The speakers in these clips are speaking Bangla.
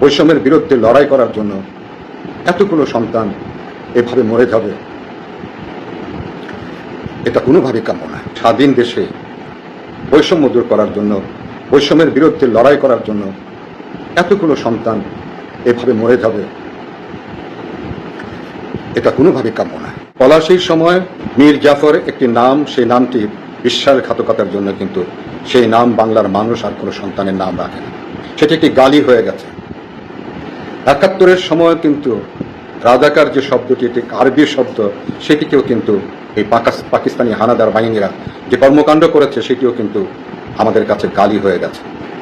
বৈষম্যের বিরুদ্ধে লড়াই করার জন্য এতগুলো সন্তান এভাবে মরে যাবে, এটা কোনোভাবে কাম্য না। স্বাধীন দেশে বৈষম্য দূর করার জন্য, বৈষম্যের বিরুদ্ধে লড়াই করার জন্য এতগুলো সন্তান এভাবে মরে যাবে, এটা কোনোভাবে কাম্য না। পলাশির সময় মীর জাফর একটি নাম, সেই নামটি বিশ্বাসঘাতকতার জন্য কিন্তু সেই নাম বাংলার মানুষ আর কোনো সন্তানের নাম রাখে না। সেটি একটি গালি হয়ে গেছে। একাত্তরের সময় কিন্তু রাজাকার যে শব্দটি একটি আরবি শব্দ, সেটিকেও কিন্তু এই পাকাস- পাকিস্তানি হানাদার বাহিনীরা যে কর্মকাণ্ড করেছে, সেটিও কিন্তু আমাদের কাছে গালি হয়ে গেছে।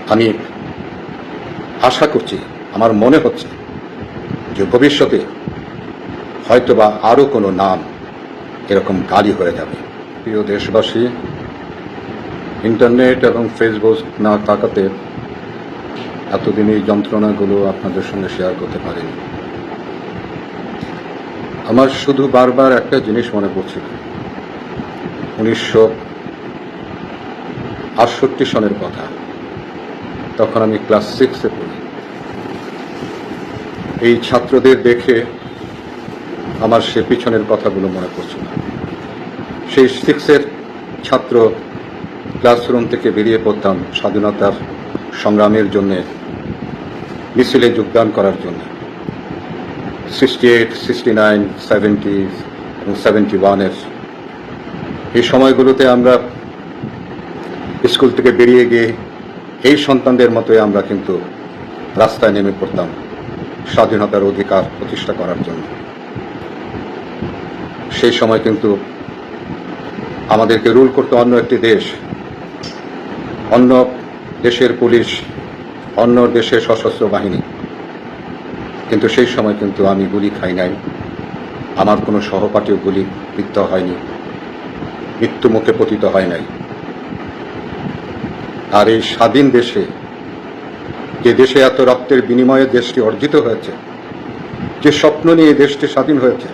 আমি আশা করছি, আমার মনে হচ্ছে যে ভবিষ্যতে হয়তোবা আরও কোনো নাম এরকম গালি হয়ে যাবে। প্রিয় দেশবাসী, ইন্টারনেট এবং ফেসবুক না থাকাতে এতদিন এই যন্ত্রণাগুলো আপনাদের সঙ্গে শেয়ার করতে পারিনি। আমার শুধু বারবার একটা জিনিস মনে পড়ছিল উনিশশো আটষট্টি সনের কথা। তখন আমি ক্লাস সিক্সে পড়ি। এই ছাত্রদের দেখে আমার সে পিছনের কথাগুলো মনে পড়ছিল সেই সিক্সের ছাত্র ক্লাসরুম থেকে বেরিয়ে পড়তাম স্বাধীনতার সংগ্রামের জন্য। মিছিলে যোগদান করার জন্য। Sixty eight sixty nine seventy এবং সেভেন্টি ওয়ানের এই সময়গুলোতে আমরা স্কুল থেকে বেরিয়ে গিয়ে এই সন্তানদের মতোই আমরা কিন্তু রাস্তায় নেমে পড়তাম স্বাধীনতার অধিকার প্রতিষ্ঠা করার জন্য। সেই সময় কিন্তু আমাদেরকে রুল করতে অন্য একটি দেশ, অন্য দেশের পুলিশ অন্য দেশের সশস্ত্র বাহিনী। কিন্তু সেই সময় কিন্তু আমি গুলি খাই নাই। আমার কোনো সহপাঠীও গুলি বিদ্ধ হয়নি। মৃত্যু মুখে পতিত হয় নাই। আর এই স্বাধীন দেশে, যে দেশে এত রক্তের বিনিময়ে দেশটি অর্জিত হয়েছে, যে স্বপ্ন নিয়ে দেশটি স্বাধীন হয়েছে,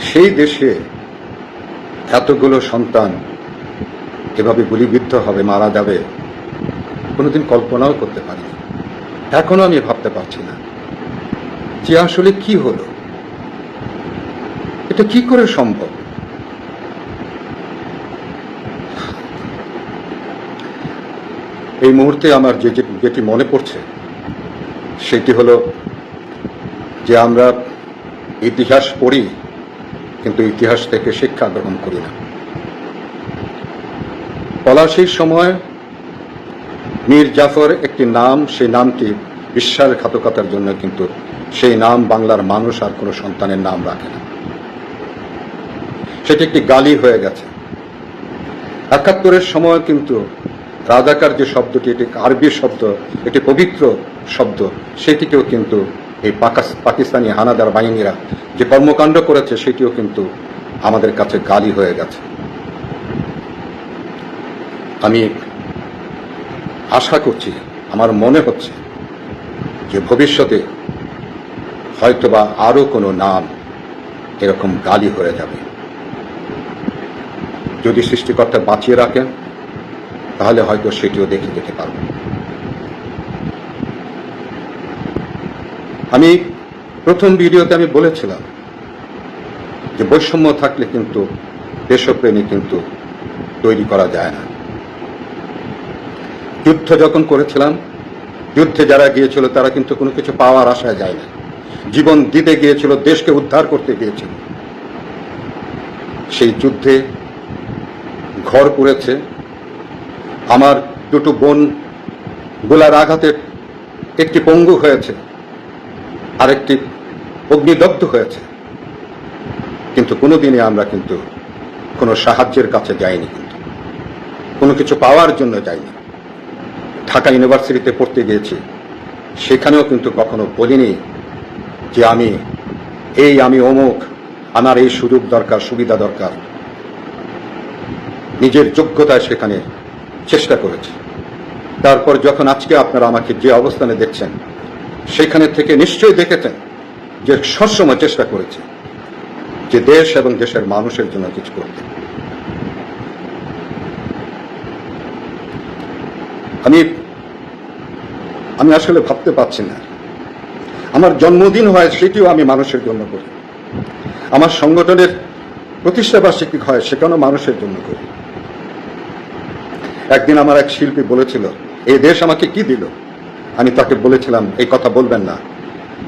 সেই দেশে এতগুলো সন্তান এভাবে গুলিবিদ্ধ হবে, মারা যাবে কোনোদিন কল্পনাও করতে পারিনি। এখনও আমি ভাবতে পারছি না যে আসলে কি হলো। এটা কি করে সম্ভব? এই মুহূর্তে আমার যে- যেটি মনে পড়ছে, সেটি হলো যে আমরা ইতিহাস পড়ি, কিন্তু ইতিহাস থেকে শিক্ষা গ্রহণ করি না। পলাশির সময় মীর জাফর একটি নাম, সেই নামটি বিশ্বাসঘাতকতার জন্য কিন্তু সেই নাম বাংলার মানুষ আর কোনো সন্তানের নাম রাখে না। সেটি একটি গালি হয়ে গেছে। একাত্তরের সময় কিন্তু রাজাকার যে শব্দটি, এটি আরবি শব্দ, এটি পবিত্র শব্দ, সেটিকেও কিন্তু এই পাকাস- পাকিস্তানি হানাদার বাহিনীরা যে কর্মকাণ্ড করেছে, সেটিও কিন্তু আমাদের কাছে গালি হয়ে গেছে। আমি আশা করছি, আমার মনে হচ্ছে যে ভবিষ্যতে হয়তোবা আরও কোনো নাম এরকম গালি হয়ে যাবে। যদি সৃষ্টিকর্তা বাঁচিয়ে রাখেন, তাহলে হয়তো সেটিও দেখে যেতে পারব। আমি প্রথম ভিডিওতে আমি বলেছিলাম যে বৈষম্য থাকলে কিন্তু দেশপ্রেমী কিন্তু তৈরি করা যায় না। যুদ্ধ যখন করেছিলাম, যুদ্ধে যারা গিয়েছিল তারা কিন্তু কোনো কিছু পাওয়ার আশায় যায় না। জীবন দিতে গিয়েছিল, দেশকে উদ্ধার করতে গিয়েছিল। সেই যুদ্ধে ঘর পুড়েছে। আমার দুটো বোন গোলার আঘাতে একটি পঙ্গু হয়েছে, আরেকটি অগ্নিদগ্ধ হয়েছে। কিন্তু কোনোদিনই আমরা কিন্তু কোনো সাহায্যের কাছে যাইনি কিন্তু। কোনো কিছু পাওয়ার জন্য যাইনি। ঢাকা ইউনিভার্সিটিতে পড়তে গিয়েছি। সেখানেও কিন্তু কখনো বলিনি যে আমি, এই আমি অমুক, আমার এই সুযোগ দরকার, সুবিধা দরকার। নিজের যোগ্যতায় সেখানে চেষ্টা করেছি। তারপর যখন আজকে আপনারা আমাকে যে অবস্থানে দেখছেন, সেখানে থেকে নিশ্চয়ই দেখেছেন যে সবসময় চেষ্টা করেছি যে দেশ এবং দেশের মানুষের জন্য কিছু করতে। আমি আমি আসলে ভাবতে পারছি না। আমার জন্মদিন হয় সেটিও আমি মানুষের জন্য করি। আমার সংগঠনের প্রতিষ্ঠা বার্ষিকী হয় সেখানেও মানুষের জন্য করি। একদিন আমার এক শিল্পী বলেছিল এই দেশ আমাকে কি দিল? আমি তাকে বলেছিলাম, এই কথা বলবেন না।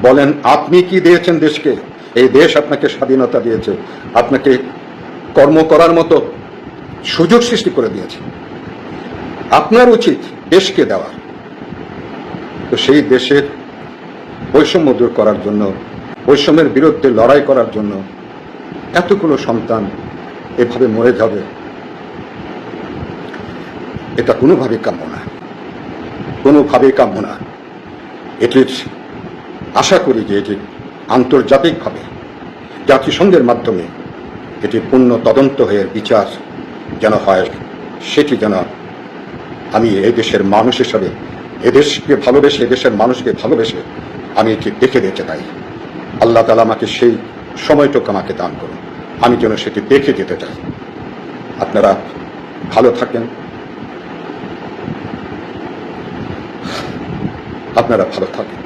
বলেন, আপনি কি দিয়েছেন দেশকে? এই দেশ আপনাকে স্বাধীনতা দিয়েছে। আপনাকে কর্ম করার মতো সুযোগ সৃষ্টি করে দিয়েছে। আপনার উচিত দেশকে দেওয়া। তো সেই দেশের বৈষম্য দূর করার জন্য, বৈষম্যের বিরুদ্ধে লড়াই করার জন্য এতগুলো সন্তান এভাবে মরে যাবে, এটা কোনোভাবেই কাম্য না। কোনোভাবেই কাম্য না। এটির আশা করি যে এটি আন্তর্জাতিকভাবে, জাতিসংঘের মাধ্যমে এটি পূর্ণ তদন্ত হয়ে বিচার যেন হয়, সেটি যেন আমি এই দেশের মানুষ হিসাবে এদেশকে ভালোবেসে এদেশের মানুষকে ভালোবেসে আমি এটি দেখে যেতে চাই। আল্লাহ তালা আমাকে সেই সময়টুকু আমাকে দান করুন। আমি যেন সেটি দেখে যেতে চাই। আপনারা ভালো থাকেন। আপনারা ভালো থাকেন।